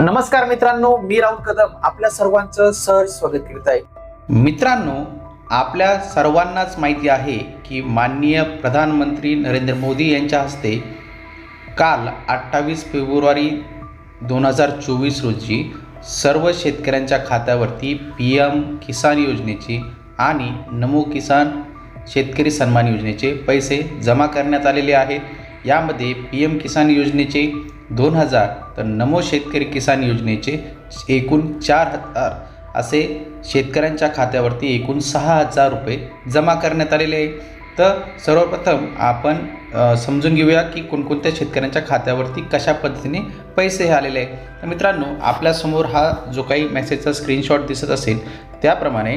नमस्कार मित्रांनो मी राहुल कदम. आपल्या सर्वांचं सहज स्वागत करीत आहे. मित्रांनो आपल्या सर्वांनाच माहिती आहे की माननीय प्रधानमंत्री नरेंद्र मोदी यांच्या हस्ते काल अठ्ठावीस फेब्रुवारी दोन हजार चोवीस रोजी सर्व शेतकऱ्यांच्या खात्यावरती पी एम किसान योजनेची आणि नमो किसान शेतकरी सन्मान योजनेचे पैसे जमा करण्यात आलेले आहेत. यामध्ये पी एम किसान योजनेचे दोन हजार तर नमो शेतकरी किसान योजनेचे एकूण चार हजार असे शेतकऱ्यांच्या खात्यावरती एकूण सहा हजार रुपये जमा करण्यात आलेले आहे. तर सर्वप्रथम आपण समजून घेऊया की कोणकोणत्या शेतकऱ्यांच्या खात्यावरती कशा पद्धतीने पैसे हे आलेले आहे. तर मित्रांनो आपल्यासमोर हा जो काही मेसेजचा स्क्रीनशॉट दिसत असेल त्याप्रमाणे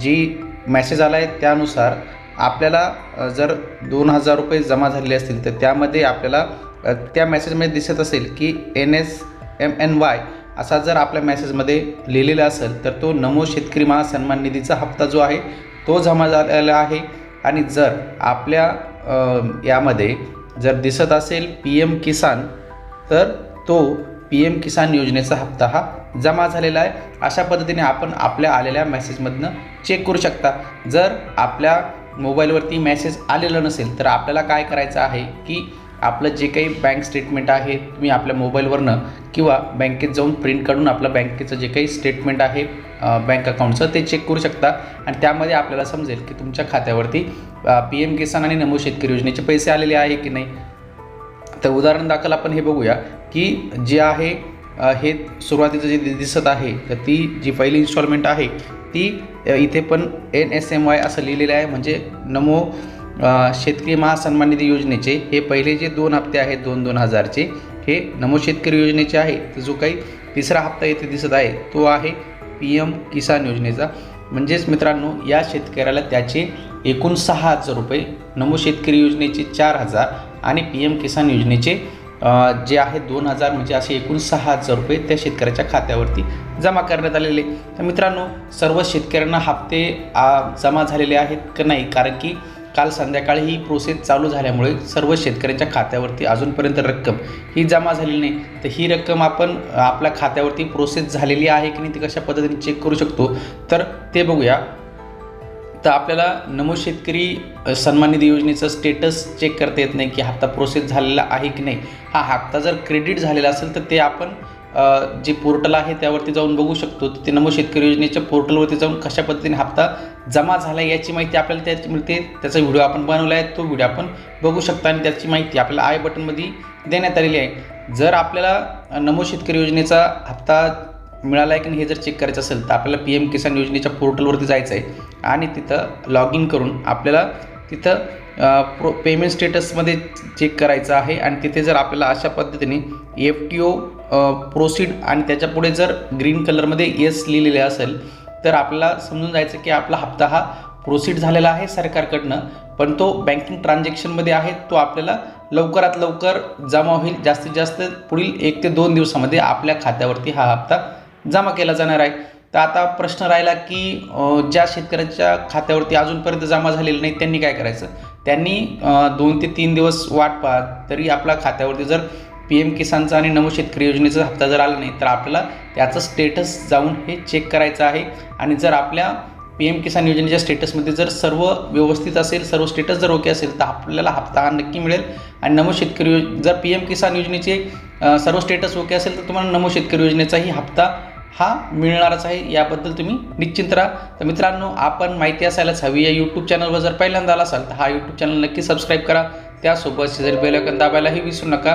जी मेसेज आला आहे त्यानुसार आपल्याला जर दोन हजार रुपये जमा झालेले असतील तर त्यामध्ये आपल्याला त्या मेसेजमध्ये दिसत असेल की N S M N Y असा जर आपल्या मेसेजमध्ये लिहिलेला असेल तर तो नमो शेतकरी महासन्मान निधीचा हप्ता जो आहे तो जमा झालेला आहे. आणि जर आपल्या यामध्ये जर दिसत असेल पी एम किसान तर तो पी एम किसान योजनेचा हप्ता हा जमा झालेला आहे. अशा पद्धतीने आपण आपल्या आलेल्या मेसेजमधनं चेक करू शकता. जर आपल्या मोबाईलवरती मेसेज आलेला नसेल तर आपल्याला काय करायचं आहे की आपलं जे काही बँक स्टेटमेंट आहे तुम्ही आपल्या मोबाईलवरनं किंवा बँकेत जाऊन प्रिंट काढून आपलं बँकेचं जे काही स्टेटमेंट आहे बँक अकाउंटचं ते चेक करू शकता. आणि त्यामध्ये आपल्याला समजेल की तुमच्या खात्यावरती पी एम किसान आणि नमो शेतकरी योजनेचे पैसे आलेले आहे की नाही? तर उदाहरण दाखल आपण हे बघूया की जे आहे हे सुरुवातीचं जे दिसत आहे तर ती जी पहिली इन्स्टॉलमेंट आहे ती इथे पण एन एस एम वाय असं लिहिलेलं आहे. म्हणजे नमो शेतकरी महासन्मान निधी योजनेचे हे पहिले जे दोन हप्ते आहेत दोन दोन हजारचे हे नमो शेतकरी योजनेचे आहे. तर जो काही तिसरा हप्ता येथे दिसत आहे तो आहे पी एम किसान योजनेचा. म्हणजेच मित्रांनो या शेतकऱ्याला त्याचे एकूण सहा हजार रुपये नमो शेतकरी योजनेचे चार हजार आणि पी एम किसान योजनेचे जे आहे दोन हजार म्हणजे असे एकूण सहा हजार रुपये त्या शेतकऱ्याच्या खात्यावरती जमा करण्यात आलेले. तर मित्रांनो सर्व शेतकऱ्यांना हप्ते जमा झालेले आहेत का नाही? कारण की काल संध्याकाळी ही प्रोसेस चालू झाल्यामुळे सर्व शेतकऱ्यांच्या खात्यावरती अजूनपर्यंत रक्कम ही जमा झालेली नाही. तर ही रक्कम आपण आपल्या खात्यावरती प्रोसेस झालेली आहे की नाही ती कशा पद्धतीने चेक करू शकतो? तर ते बघूया. तर आपल्याला नमो शेतकरी सन्मान निधी योजनेचं स्टेटस चेक करता येत नाही की हप्ता प्रोसेस झालेला आहे की नाही. हा हप्ता जर क्रेडिट झालेला असेल तर ते आपण जे पोर्टल आहे त्यावरती जाऊन बघू शकतो. तिथे ते नमो शेतकरी योजनेच्या पोर्टलवरती जाऊन कशा पद्धतीने हप्ता जमा झाला आहे याची माहिती आपल्याला त्याची मिळते. त्याचा व्हिडिओ आपण बनवला आहे तो व्हिडिओ आपण बघू शकता आणि त्याची माहिती आपल्याला आय बटनमध्ये देण्यात आलेली आहे. जर आपल्याला नमो शेतकरी योजनेचा हप्ता मिळाला आहे की नाही हे जर चेक करायचं असेल तर आपल्याला पी एम किसान योजनेच्या पोर्टलवरती जायचं आहे आणि तिथं लॉग इन करून आपल्याला तिथं प्रो पेमेंट स्टेटसमध्ये चेक करायचं आहे आणि तिथे जर आपल्याला अशा पद्धतीने एफ टी ओ प्रोसीड आणि त्याच्यापुढे जर ग्रीन कलरमध्ये येस लिहिलेले असेल तर आपल्याला समजून जायचं की आपला हप्ता हा प्रोसीड झालेला आहे सरकारकडनं पण तो बँकिंग ट्रान्झॅक्शनमध्ये आहे तो आपल्याला लवकरात लवकर जमा होईल. जास्तीत जास्त पुढील एक ते दोन दिवसामध्ये आपल्या खात्यावरती हा हप्ता जमा केला जाणार आहे. तर आता प्रश्न राहिला की ज्या शेतकऱ्यांच्या खात्यावरती अजूनपर्यंत जमा झालेलं नाही त्यांनी काय करायचं? त्यांनी दोन ते तीन दिवस वाट पाहा तरी आपल्या खात्यावरती जर पी एम किसानचा आणि नमो शेतकरी योजनेचा हप्ता जर आला नाही तर आपल्याला त्याचं स्टेटस जाऊन हे चेक करायचं आहे. आणि जर आपल्या पी एम किसान योजनेच्या स्टेटसमध्ये जर सर्व व्यवस्थित असेल सर्व स्टेटस जर ओके असेल तर आपल्याला हप्ता हा नक्की मिळेल. आणि नमो शेतकरी योज जर पी एम किसान योजनेचे सर्व स्टेटस ओके असेल तर तुम्हाला नमो शेतकरी योजनेचाही हप्ता हा मिळणारच आहे. याबद्दल तुम्ही निश्चिंत राहा. तर मित्रांनो आपण माहिती असायलाच हवी. या यूट्यूब चॅनलवर जर पहिल्यांदा आला असाल तर हा यूट्यूब चॅनल नक्की सबस्क्राईब करा. त्यासोबत शेजारी बेलकन दाबायलाही विसरू नका.